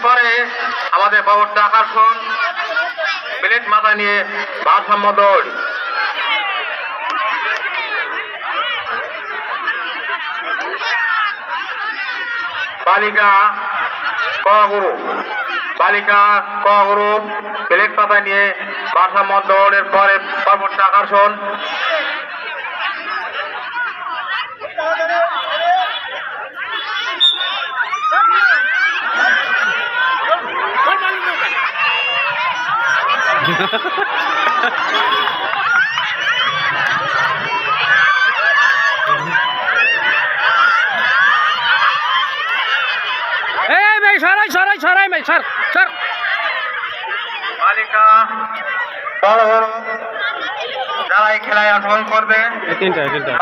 এরপরে আমাদের পরবর্তী আকর্ষণ প্লেট মাথা নিয়ে ভারসাম্য দৌড়। বালিকা ক বালিকা ক প্লেট পাতা নিয়ে ভারসাম্য দৌড়ের পরে পরবর্তী আকর্ষণ সরাই সরাই সরাই ভাই সর সর বালিকা বড় বড়। যারা এই খেলায় অংশগ্রহণ করবে তিনটা তিনটা।